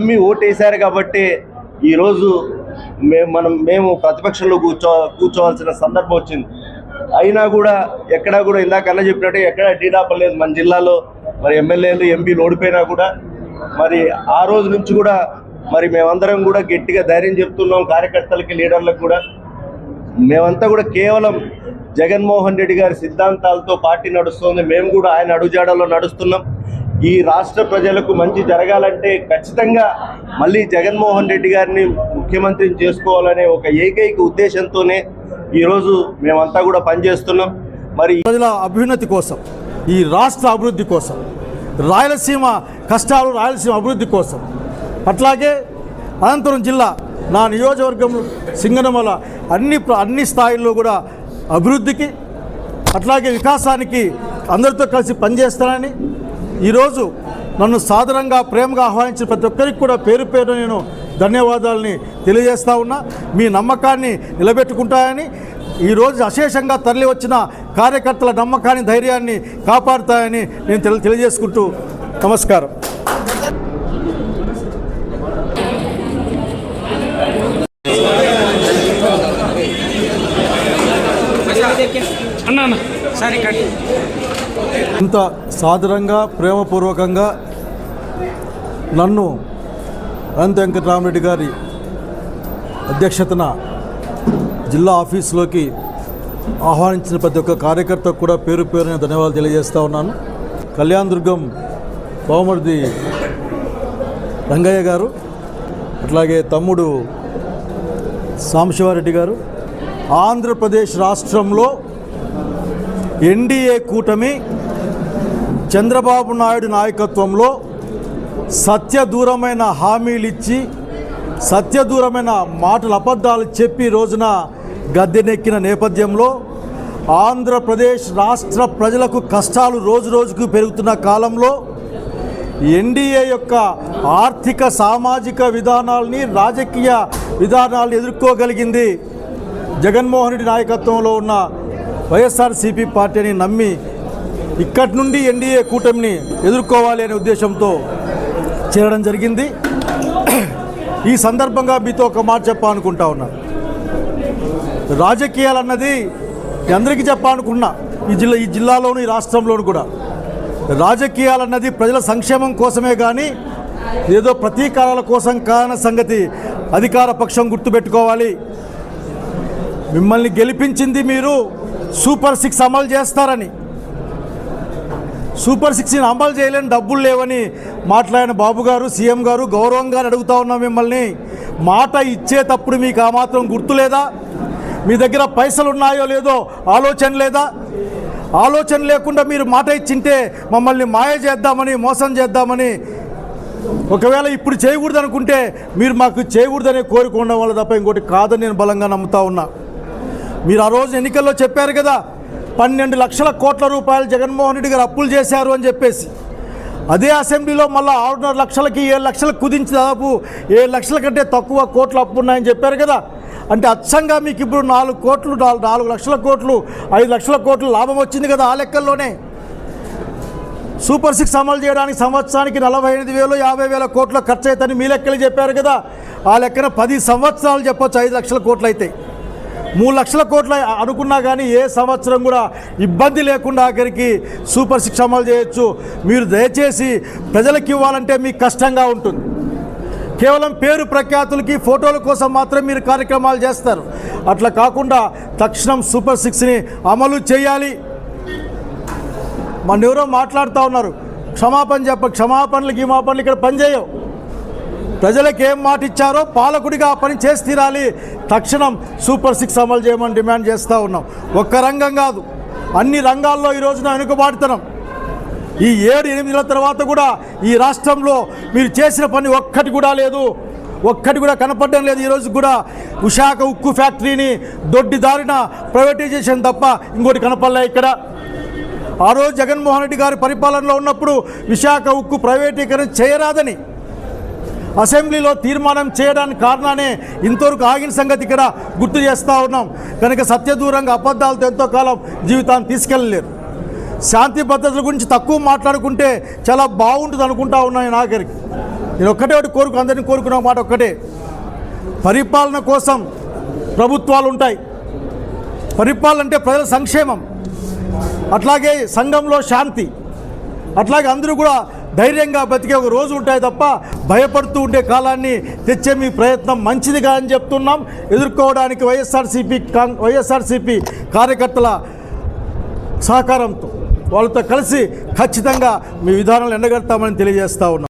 నమ్మి ఓటేశారు కాబట్టి ఈరోజు మేము మనం మేము ప్రతిపక్షంలో కూర్చో కూర్చోవాల్సిన సందర్భం వచ్చింది. అయినా కూడా ఎక్కడా కూడా ఇందాక అన్న చెప్పినట్టు ఎక్కడ డీడాపలేదు మన జిల్లాలో. మరి ఎమ్మెల్యేలు ఎంపీలు ఓడిపోయినా కూడా మరి ఆ రోజు నుంచి కూడా మరి మేమందరం కూడా గట్టిగా ధైర్యం చెప్తున్నాం కార్యకర్తలకి లీడర్లకు కూడా. మేమంతా కూడా కేవలం జగన్మోహన్ రెడ్డి గారి సిద్ధాంతాలతో పార్టీ నడుస్తుంది. మేము కూడా ఆయన అడుగుజాడలో నడుస్తున్నాం. ఈ రాష్ట్ర ప్రజలకు మంచి జరగాలంటే ఖచ్చితంగా మళ్ళీ జగన్మోహన్ రెడ్డి గారిని ముఖ్యమంత్రిని చేసుకోవాలనే ఒక ఏకైక ఉద్దేశంతోనే ఈరోజు మేమంతా కూడా పనిచేస్తున్నాం. మరి ప్రజల అభ్యున్నతి కోసం ఈ రాష్ట్ర అభివృద్ధి కోసం రాయలసీమ కష్టాలు రాయలసీమ అభివృద్ధి కోసం అట్లాగే అనంతపురం జిల్లా నా నియోజకవర్గం సింగనమల అన్ని ప్ర- అన్ని స్థాయిల్లో కూడా అభివృద్ధికి అట్లాగే వికాసానికి అందరితో కలిసి పనిచేస్తానని ఈరోజు నన్ను సాదరంగా ప్రేమగా ఆహ్వానించిన ప్రతి ఒక్కరికి కూడా పేరు పేరు నేను ధన్యవాదాలని తెలియజేస్తా ఉన్నా. మీ నమ్మకాన్ని నిలబెట్టుకుంటాయని ఈరోజు అశేషంగా తరలి వచ్చిన కార్యకర్తల నమ్మకాన్ని ధైర్యాన్ని కాపాడుతాయని నేను తెలి తెలియజేసుకుంటూ నమస్కారం. అన్న అన్న. సరే కట్. ఇంత సాదరంగా ప్రేమపూర్వకంగా నన్ను అనంత వెంకటరామరెడ్డి గారి అధ్యక్షతన జిల్లా ఆఫీసులోకి ఆహ్వానించిన ప్రతి ఒక్క కార్యకర్తకు కూడా పేరు పేరున ధన్యవాదాలు తెలియజేస్తూ ఉన్నాను. కళ్యాణ్ దుర్గం బావమరిది రంగయ్య గారు అట్లాగే తమ్ముడు సాంబశివారెడ్డి గారు. ఆంధ్రప్రదేశ్ రాష్ట్రంలో ఎన్డీఏ కూటమి చంద్రబాబు నాయుడు నాయకత్వంలో సత్యదూరమైన హామీలు ఇచ్చి సత్యదూరమైన మాటలు అబద్ధాలు చెప్పి రోజున గద్దెనెక్కిన నేపథ్యంలో ఆంధ్రప్రదేశ్ రాష్ట్ర ప్రజలకు కష్టాలు రోజు రోజుకు పెరుగుతున్న కాలంలో ఎన్డీఏ యొక్క ఆర్థిక సామాజిక విధానాల్ని రాజకీయ విధానాలను ఎదుర్కోగలిగింది జగన్మోహన్ రెడ్డి నాయకత్వంలో ఉన్న వైఎస్ఆర్సీపీ పార్టీని నమ్మి ఇక్కడి నుండి ఎన్డీఏ కూటమిని ఎదుర్కోవాలి అనే ఉద్దేశంతో చేరడం జరిగింది. ఈ సందర్భంగా మీతో ఒక మాట చెప్పాలనుకుంటా ఉన్నా. రాజకీయాలు అన్నది అందరికీ చెప్పాలనుకున్నా ఈ జిల్లా ఈ జిల్లాలోను ఈ రాష్ట్రంలోను కూడా. రాజకీయాలు అన్నది ప్రజల సంక్షేమం కోసమే కానీ ఏదో ప్రతీకారాల కోసం కాన సంగతి అధికార పక్షం గుర్తుపెట్టుకోవాలి. మిమ్మల్ని గెలిపించింది మీరు. సూపర్ సిక్స్ అమలు చేస్తారని. సూపర్ సిక్స్ని అమలు చేయలేని డబ్బులు లేవని మాట్లాడిన బాబు గారు సీఎం గారు గౌరవంగా అడుగుతా ఉన్నాం మిమ్మల్ని. మాట ఇచ్చేటప్పుడు మీకు ఆ మాత్రం గుర్తు లేదా మీ దగ్గర పైసలు ఉన్నాయో లేదో ఆలోచన లేదా? ఆలోచన లేకుండా మీరు మాట ఇచ్చింటే మమ్మల్ని మాయ చేద్దామని మోసం చేద్దామని. ఒకవేళ ఇప్పుడు చేయకూడదు అనుకుంటే మీరు మాకు చేయకూడదనే కోరిక ఉండడం వల్ల తప్ప ఇంకోటి కాదని నేను బలంగా నమ్ముతా ఉన్నా. మీరు ఆ రోజు ఎన్నికల్లో చెప్పారు కదా పన్నెండు లక్షల కోట్ల రూపాయలు జగన్మోహన్ రెడ్డి గారు అప్పులు చేశారు అని చెప్పేసి. అదే అసెంబ్లీలో మళ్ళీ ఆరున్నర లక్షలకి ఏడు లక్షలకు కుదించి దాదాపు ఏడు లక్షల కంటే తక్కువ కోట్లు అప్పు ఉన్నాయని చెప్పారు కదా. అంటే అచ్చంగా మీకు ఇప్పుడు నాలుగు కోట్లు నాలుగు లక్షల కోట్లు ఐదు లక్షల కోట్లు లాభం వచ్చింది కదా ఆ లెక్కల్లోనే. సూపర్ సిక్స్ అమలు చేయడానికి సంవత్సరానికి నలభై ఎనిమిది వేలు యాభై వేల కోట్ల ఖర్చు అవుతుందని మీ లెక్కలు చెప్పారు కదా. ఆ లెక్కన పది సంవత్సరాలు చెప్పొచ్చు ఐదు లక్షల కోట్లు అవుతాయి మూడు లక్షల కోట్ల అనుకున్నా కానీ ఏ సంవత్సరం కూడా ఇబ్బంది లేకుండా ఆఖరికి సూపర్ శిక్ష అమలు చేయొచ్చు. మీరు దయచేసి ప్రజలకు ఇవ్వాలంటే మీకు కష్టంగా ఉంటుంది. కేవలం పేరు ప్రఖ్యాతులకి ఫోటోల కోసం మాత్రం మీరు కార్యక్రమాలు చేస్తారు. అట్లా కాకుండా తక్షణం సూపర్ సిక్స్ని అమలు చేయాలి. మన ఎవరో మాట్లాడుతూ ఉన్నారు. క్షమాపణ చెప్ప క్షమాపణలు గిమాపణలు ఇక్కడ పనిచేయవు. ప్రజలకు ఏం మాట ఇచ్చారో పాలకుడిగా ఆ పని చేసి తీరాలి. తక్షణం సూపర్ సిక్స్ అమలు చేయమని డిమాండ్ చేస్తూ ఉన్నాం. ఒక్క రంగం కాదు అన్ని రంగాల్లో ఈ రోజున వెనుకబాటుతనం. ఈ ఏడు ఎనిమిదిల తర్వాత కూడా ఈ రాష్ట్రంలో మీరు చేసిన పని ఒక్కటి కూడా లేదు. ఒక్కటి కూడా కనపడడం లేదు. ఈరోజు కూడా విశాఖ ఉక్కు ఫ్యాక్టరీని దొడ్డి దారిన ప్రైవేటైజేషన్ తప్ప ఇంకోటి కనపడలే ఇక్కడ. ఆ రోజు జగన్మోహన్ రెడ్డి గారి పరిపాలనలో ఉన్నప్పుడు విశాఖ ఉక్కు ప్రైవేటీకరణ చేయరాదని అసెంబ్లీలో తీర్మానం చేయడానికి కారణానే ఇంతవరకు ఆగిన సంగతి ఇక్కడ గుర్తు చేస్తూ ఉన్నాం. కనుక సత్యదూరంగా అబద్ధాలతో ఎంతో కాలం జీవితాన్ని తీసుకెళ్ళలేరు. శాంతి భద్రతల గురించి తక్కువ మాట్లాడుకుంటే చాలా బాగుంటుంది అనుకుంటా ఉన్నాను నాగరికి నేను ఒక్కటే ఒకటి కోరుకు అందరినీ కోరుకున్న మాట ఒక్కటే. పరిపాలన కోసం ప్రభుత్వాలు ఉంటాయి. పరిపాలన అంటే ప్రజల సంక్షేమం. అట్లాగే సంఘంలో శాంతి. అట్లాగే అందరూ కూడా ధైర్యంగా బతికే ఒక రోజు ఉంటాయి తప్ప భయపడుతూ ఉండే కాలాన్ని తెచ్చే మీ ప్రయత్నం మంచిదిగా అని చెప్తున్నాం. ఎదుర్కోవడానికి వైఎస్ఆర్సీపీ కాంగ్ వైఎస్ఆర్సీపీ కార్యకర్తల సహకారంతో వాళ్ళతో కలిసి ఖచ్చితంగా మీ విధానాలు ఎండగడతామని తెలియజేస్తా ఉన్నాం.